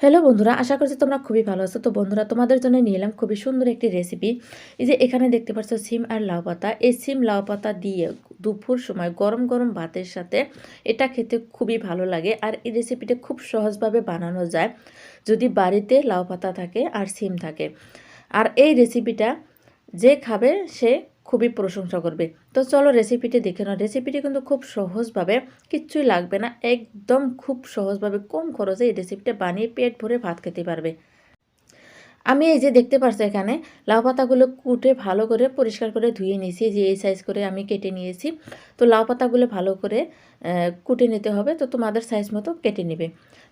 Hello বন্ধুরা, আশা করছি তোমরা খুবই ভালো আছো। তো বন্ধুরা, তোমাদের জন্য নিয়ে এলাম খুবই সুন্দর একটি রেসিপি এই যে এখানে দেখতে পাচ্ছ সিম আর লাউ পাতা। এই সিম লাউ পাতা দিয়ে দুপুর সময় গরম গরম ভাতের সাথে এটা খেতে খুবই ভালো লাগে আর এই রেসিপিটা খুব সহজভাবে বানানো যায় যদি বাড়িতে লাউ পাতা থাকে আর সিম থাকে। আর এই রেসিপিটা যে খাবে সে খুবই প্রশংসা করবে। তো চলো রেসিপিটি দেখে নাও। রেসিপিটি কিন্তু খুব সহজভাবে কিচ্ছুই লাগবে না। একদম খুব সহজভাবে কম খরচে এই রেসিপিটা বানিয়ে পেট ভরে ভাত খেতে পারবে। আমি এই যে দেখতে পাচ্ছি এখানে, লাউ পাতাগুলো কুটে ভালো করে পরিষ্কার করে ধুয়ে নিয়েছি। যে এই সাইজ করে আমি কেটে নিয়েছি। তো লাউ পাতাগুলো ভালো করে কুটে নিতে হবে। তো তোমাদের সাইজ মতো কেটে নেবে।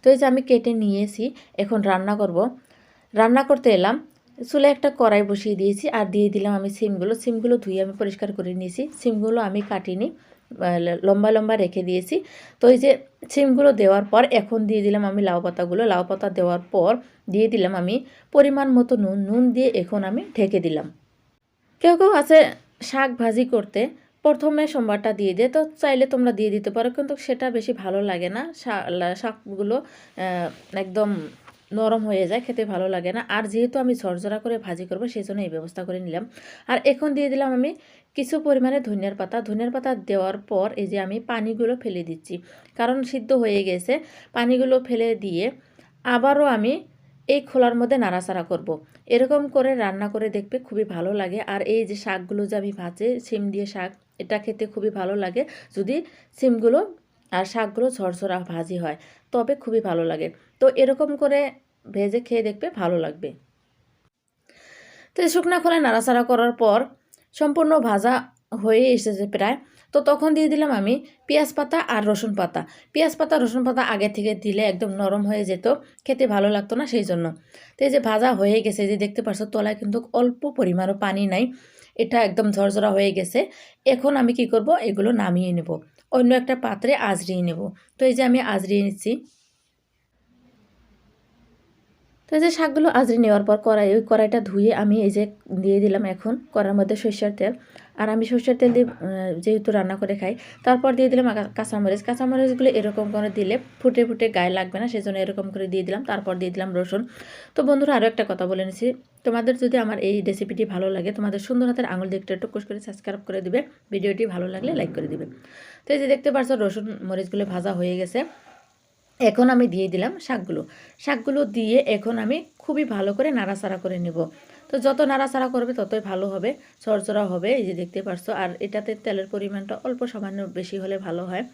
তো এই যে আমি কেটে নিয়েছি। এখন রান্না করব। রান্না করতে এলাম। চুলে একটা কড়াই বসিয়ে দিয়েছি আর দিয়ে দিলাম আমি সিমগুলো। সিমগুলো ধুয়ে আমি পরিষ্কার করে নিয়েছি। সিমগুলো আমি কাটিনি লম্বা লম্বা রেখে দিয়েছি। তো এই যে সিমগুলো দেওয়ার পর এখন দিয়ে দিলাম আমি লাউ পাতাগুলো। লাউ পাতা দেওয়ার পর দিয়ে দিলাম আমি পরিমাণ মতো নুন। নুন দিয়ে এখন আমি ঢেকে দিলাম। কেউ কেউ আছে শাক ভাজি করতে, প্রথমে সোমবারটা দিয়ে দেয়। তো চাইলে তোমরা দিয়ে দিতে পারো, কিন্তু সেটা বেশি ভালো লাগে না। শাকগুলো একদম নরম হয়ে যায়, খেতে ভালো লাগে না। আর যেহেতু আমি ঝরঝরা করে ভাজি করব সেই জন্য এই ব্যবস্থা করে নিলাম। আর এখন দিয়ে দিলাম আমি কিছু পরিমাণে ধনিয়ার পাতা। ধনিয়ার পাতা দেওয়ার পর এই যে আমি পানিগুলো ফেলে দিচ্ছি, কারণ সিদ্ধ হয়ে গেছে। পানিগুলো ফেলে দিয়ে আবারও আমি এই খোলার মধ্যে নাড়াচাড়া করব। এরকম করে রান্না করে দেখবে খুবই ভালো লাগে। আর এই যে শাকগুলো যে আমি ভাজে, সিম দিয়ে শাক, এটা খেতে খুবই ভালো লাগে। যদি সিমগুলো আর শাকগুলো ঝরঝরা ভাজি হয়, তবে খুবই ভালো লাগে। তো এরকম করে ভেজে খেয়ে দেখবে ভালো লাগবে। তো শুকনা খোলায় নাড়াচাড়া করার পর সম্পূর্ণ ভাজা হয়ে এসেছে প্রায়। তো তখন দিয়ে দিলাম আমি পেঁয়াজ পাতা আর রসুন পাতা। পেঁয়াজ পাতা, রসুন পাতা আগে থেকে দিলে একদম নরম হয়ে যেত, খেতে ভালো লাগতো না সেই জন্য। তো এই যে ভাজা হয়ে গেছে যে দেখতে পাচ্ছ তলায় কিন্তু অল্প পরিমাণও পানি নাই, এটা একদম ঝরঝরা হয়ে গেছে। এখন আমি কি করব, এগুলো নামিয়ে নেব। অন্য একটা পাত্রে আজরিয়ে নেব। তো এই যে আমি আজরিয়ে নিচ্ছি। তো এই যে শাকগুলো আজরি নেওয়ার পর কড়াই, ওই কড়াইটা ধুয়ে আমি এই যে দিয়ে দিলাম এখন কড়ার মধ্যে সর্ষের তেল। আর আমি সর্ষের তেল দিয়ে যেহেতু রান্না করে খাই, তারপর দিয়ে দিলাম কাঁচামরিচ। কাঁচামরিচগুলো এরকম করে দিলে ফুটে ফুটে গায়ে লাগবে না, সেজন্য এরকম করে দিয়ে দিলাম। তারপর দিয়ে দিলাম রসুন। তো বন্ধুরা আরও একটা কথা বলে নিছি তোমাদের যদি আমার এই রেসিপিটি ভালো লাগে, তোমাদের সুন্দর হাতের আঙুল দেখতে একটু কুশ করে সাবস্ক্রাইব করে দিবে। ভিডিওটি ভালো লাগলে লাইক করে দিবে। তো এই যে দেখতে পাচ্ছ রসুন, মরিচগুলো ভাজা হয়ে গেছে। এখন আমি দিয়ে দিলাম শাকগুলো। শাকগুলো দিয়ে এখন আমি খুবই ভালো করে নাড়াচাড়া করে নেব। তো যত নাড়াচাড়া করবে ততই ভালো হবে চরচরা হবে, এই যে দেখতে পারছ। আর এটাতে তেলের পরিমাণটা অল্প সামান্য বেশি হলে ভালো হয়।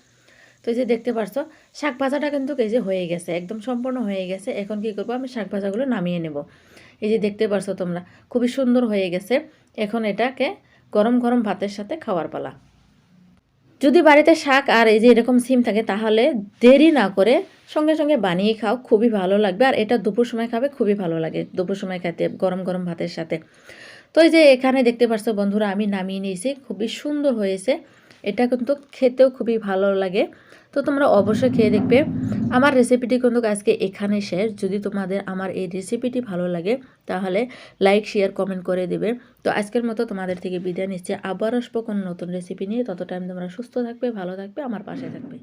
তো এই যে দেখতে পারছ, শাক ভাজাটা কিন্তু এই যে হয়ে গেছে, একদম সম্পূর্ণ হয়ে গেছে। এখন কি করব আমি? শাক ভাজাগুলো নামিয়ে নেব। এই যে দেখতে পারছ তোমরা, খুবই সুন্দর হয়ে গেছে। এখন এটাকে গরম গরম ভাতের সাথে খাওয়ার পালা। যদি বাড়িতে শাক আর এই যে এরকম সিম থাকে, তাহলে দেরি না করে সঙ্গে সঙ্গে বানিয়ে খাও, খুবই ভালো লাগবে। আর এটা দুপুর সময় খাবে, খুবই ভালো লাগে দুপুর সময় খেতে, গরম গরম ভাতের সাথে। তো এই যে এখানে দেখতে পাচ্ছ বন্ধুরা, আমি নামিয়ে নিয়েছি, খুবই সুন্দর হয়েছে। এটা কিন্তু খেতেও খুবই ভালো লাগে। তো তোমরা অবশ্যই খেয়ে দেখবে। আমার রেসিপিটি কিন্তু আজকে এখানে শেষ। যদি তোমাদের আমার এই রেসিপিটি ভালো লাগে, তাহলে লাইক শেয়ার কমেন্ট করে দেবে। তো আজকের মতো তোমাদের থেকে বিদায় নিচ্ছে। আবার আসব কোনো নতুন রেসিপি নিয়ে। তত টাইম তোমরা সুস্থ থাকবে, ভালো থাকবে, আমার পাশে থাকবে।